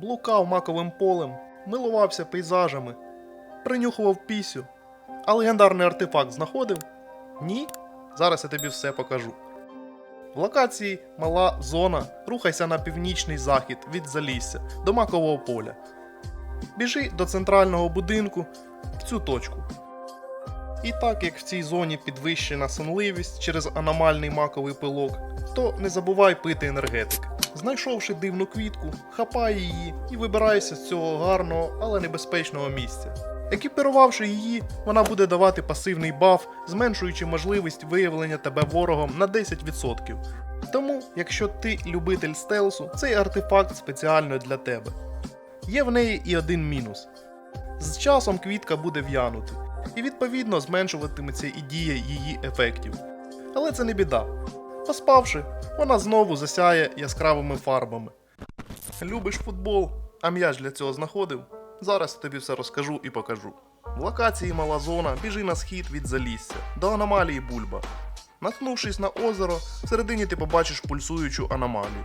блукав маковим полем, милувався пейзажами, принюхував пісю. А легендарний артефакт знаходив? Ні? Зараз я тобі все покажу. В локації мала зона, рухайся на північний захід від Залісся до макового поля. Біжи до центрального будинку в цю точку. І так як в цій зоні підвищена сонливість через аномальний маковий пилок, то не забувай пити енергетик. Знайшовши дивну квітку, хапай її і вибирайся з цього гарного, але небезпечного місця. Екіпірувавши її, вона буде давати пасивний баф, зменшуючи можливість виявлення тебе ворогом на 10%. Тому, якщо ти любитель стелсу, цей артефакт спеціально для тебе. Є в неї і один мінус. З часом квітка буде в'янути, і відповідно зменшуватиметься і дія її ефектів. Але це не біда. Поспавши, вона знову засяє яскравими фарбами. Любиш футбол, а м'яч для цього знаходив? Зараз тобі все розкажу і покажу. В локації мала зона біжи на схід від залісся до аномалії Бульба. Наткнувшись на озеро, всередині ти побачиш пульсуючу аномалію.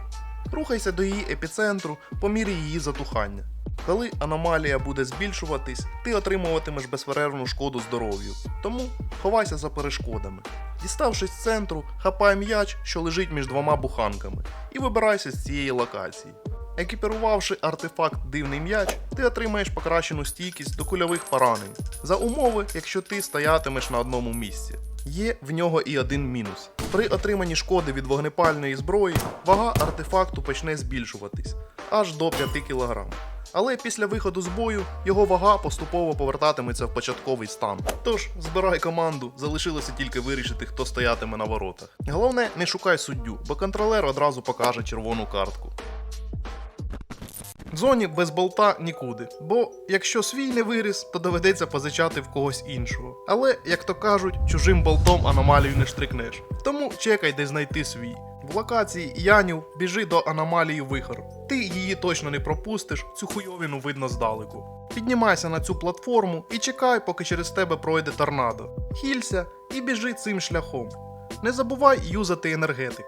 Рухайся до її епіцентру по мірі її затухання. Коли аномалія буде збільшуватись, ти отримуватимеш безперервну шкоду здоров'ю. Тому ховайся за перешкодами. Діставшись з центру, хапай м'яч, що лежить між двома буханками, і вибирайся з цієї локації. Екіпірувавши артефакт дивний м'яч, ти отримаєш покращену стійкість до кульових поранень за умови, якщо ти стоятимеш на одному місці. Є в нього і один мінус. При отриманні шкоди від вогнепальної зброї вага артефакту почне збільшуватись аж до 5 кг. Але після виходу з бою його вага поступово повертатиметься в початковий стан. Тож збирай команду, залишилося тільки вирішити, хто стоятиме на воротах. Головне, не шукай суддю, бо контролер одразу покаже червону картку. В зоні без болта нікуди, бо якщо свій не виріс, то доведеться позичати в когось іншого. Але, як то кажуть, чужим болтом аномалію не штрикнеш. Тому чекай, де знайти свій. В локації Янів біжи до аномалії вихор. Ти її точно не пропустиш, цю хуйовіну видно здалеку. Піднімайся на цю платформу і чекай, поки через тебе пройде торнадо. Хілься і біжи цим шляхом. Не забувай юзати енергетик.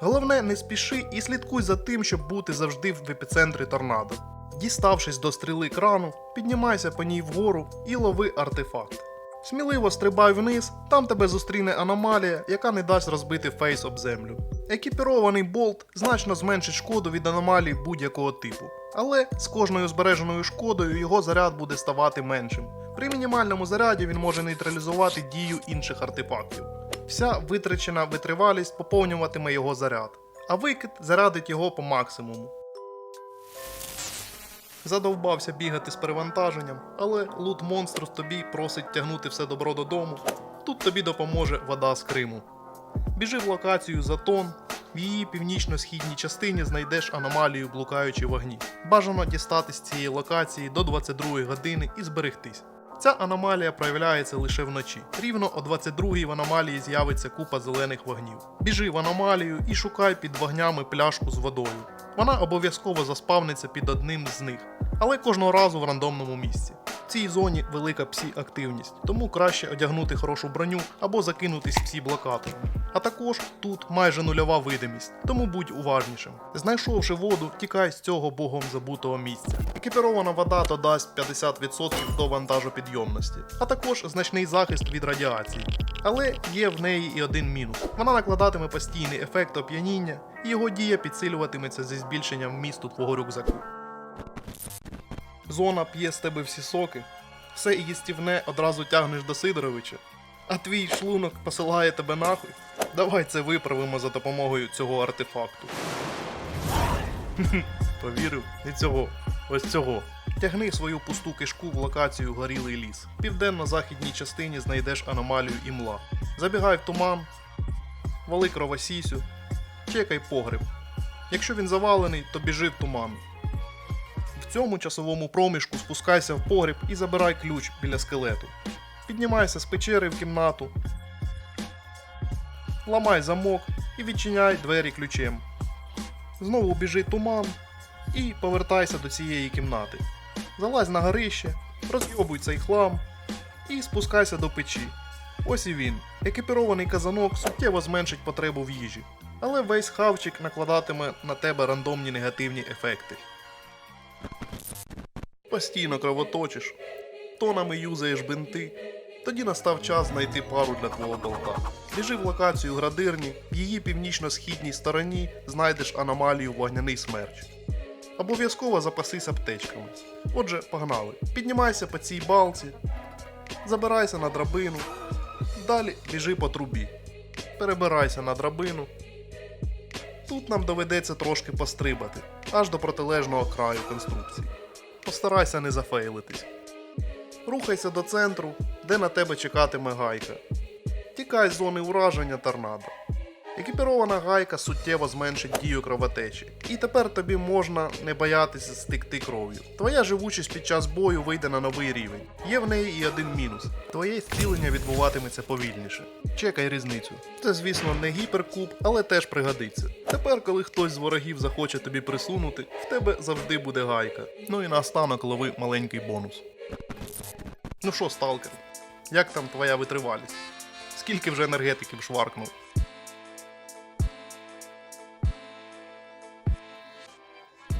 Головне, не спіши і слідкуй за тим, щоб бути завжди в епіцентрі торнадо. Діставшись до стріли крану, піднімайся по ній вгору і лови артефакт. Сміливо стрибай вниз, там тебе зустріне аномалія, яка не дасть розбити фейс об землю. Екіпірований болт значно зменшить шкоду від аномалій будь-якого типу, але з кожною збереженою шкодою його заряд буде ставати меншим. При мінімальному заряді він може нейтралізувати дію інших артефактів. Вся витрачена витривалість поповнюватиме його заряд, а викид зарядить його по максимуму. Задовбався бігати з перевантаженням, але лут монстру тобі просить тягнути все добро додому. Тут тобі допоможе вода з Криму. Біжи в локацію Затон. В її північно-східній частині знайдеш аномалію блукаючі вогні. Бажано дістати з цієї локації до 22 години і зберегтись. Ця аномалія проявляється лише вночі. Рівно о 22-й в аномалії з'явиться купа зелених вогнів. Біжи в аномалію і шукай під вогнями пляшку з водою. Вона обов'язково заспавниться під одним з них, але кожного разу в рандомному місці. В цій зоні велика псі-активність, тому краще одягнути хорошу броню або закинутись псі-блокатором. А також тут майже нульова видимість, тому будь уважнішим. Знайшовши воду, тікай з цього богом забутого місця. Екіпірована вода додасть 50% до вантажопідйомності, а також значний захист від радіації. Але є в неї і один мінус: вона накладатиме постійний ефект оп'яніння, і його дія підсилюватиметься зі збільшенням вмісту твого рюкзаку. Зона п'є з тебе всі соки, все їстівне одразу тягнеш до Сидоровича, а твій шлунок посилає тебе нахуй. Давай це виправимо за допомогою цього артефакту. Повірив? Не цього, ось цього. Тягни свою пусту кишку в локацію Горілий ліс. В південно-західній частині знайдеш аномалію імла. Забігай в туман, вали кровосісю, чекай погреб. Якщо він завалений, то біжи в туман. В цьому часовому проміжку спускайся в погріб і забирай ключ біля скелету. Піднімайся з печери в кімнату, ламай замок і відчиняй двері ключем. Знову біжи туман і повертайся до цієї кімнати. Залазь на горище, розйобуй цей хлам і спускайся до печі. Ось і він. Екіпірований казанок суттєво зменшить потребу в їжі, але весь хавчик накладатиме на тебе рандомні негативні ефекти. постійно кровоточиш, тонами юзаєш бинти. Тоді настав час знайти пару для твого болта. Біжи в локацію градирні, в її північно-східній стороні знайдеш аномалію вогняний смерч. Обов'язково запасись аптечками. Отже, погнали. Піднімайся по цій балці, забирайся на драбину, далі біжи по трубі. Перебирайся на драбину. Тут нам доведеться трошки пострибати, аж до протилежного краю конструкції. Постарайся не зафейлитись. Рухайся до центру, де на тебе чекатиме гайка. Тікай з зони ураження торнадо. Екіпірована гайка суттєво зменшить дію кровотечі, і тепер тобі можна не боятися стекти кров'ю. Твоя живучість під час бою вийде на новий рівень. Є в неї і один мінус: твоє зцілення відбуватиметься повільніше. Чекай різницю. Це, звісно, не гіперкуб, але теж пригодиться. Тепер, коли хтось з ворогів захоче тобі присунути, в тебе завжди буде гайка. Ну і наостанок лови маленький бонус. Ну що, сталкер, як там твоя витривалість? Скільки вже енергетиків шваркнув?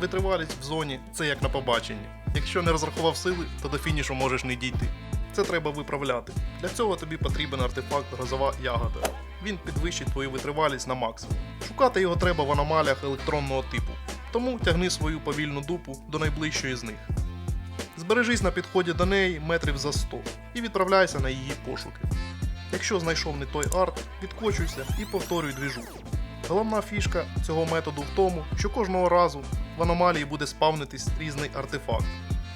Витривалість в зоні це як на побаченні. Якщо не розрахував сили, то до фінішу можеш не дійти. Це треба виправляти. Для цього тобі потрібен артефакт грозова ягода. Він підвищить твою витривалість на максимум. Шукати його треба в аномаліях електронного типу, тому тягни свою повільну дупу до найближчої з них. Збережись на підході до неї метрів за 100 і відправляйся на її пошуки. Якщо знайшов не той арт, відкочуйся і повторюй двіжуху. Головна фішка цього методу в тому, що кожного разу аномалії буде спавнитись різний артефакт,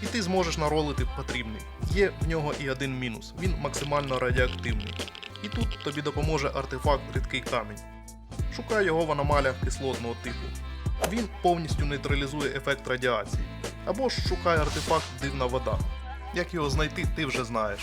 і ти зможеш наролити потрібний. Є в нього і один мінус: він максимально радіоактивний. І тут тобі допоможе артефакт рідкий камінь. Шукай його в аномаліях кислотного типу. Він повністю нейтралізує ефект радіації. Або ж шукай артефакт дивна вода. Як його знайти, ти вже знаєш.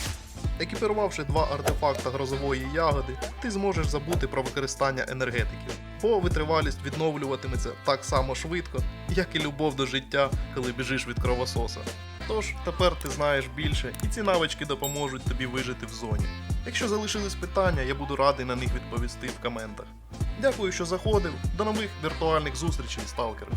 Екіпірувавши два артефакта грозової ягоди, ти зможеш забути про використання енергетиків, бо витривалість відновлюватиметься так само швидко, як і любов до життя, коли біжиш від кровососа. Тож тепер ти знаєш більше, і ці навички допоможуть тобі вижити в зоні. Якщо залишились питання, я буду радий на них відповісти в коментах. Дякую, що заходив. До нових віртуальних зустрічей, сталкери!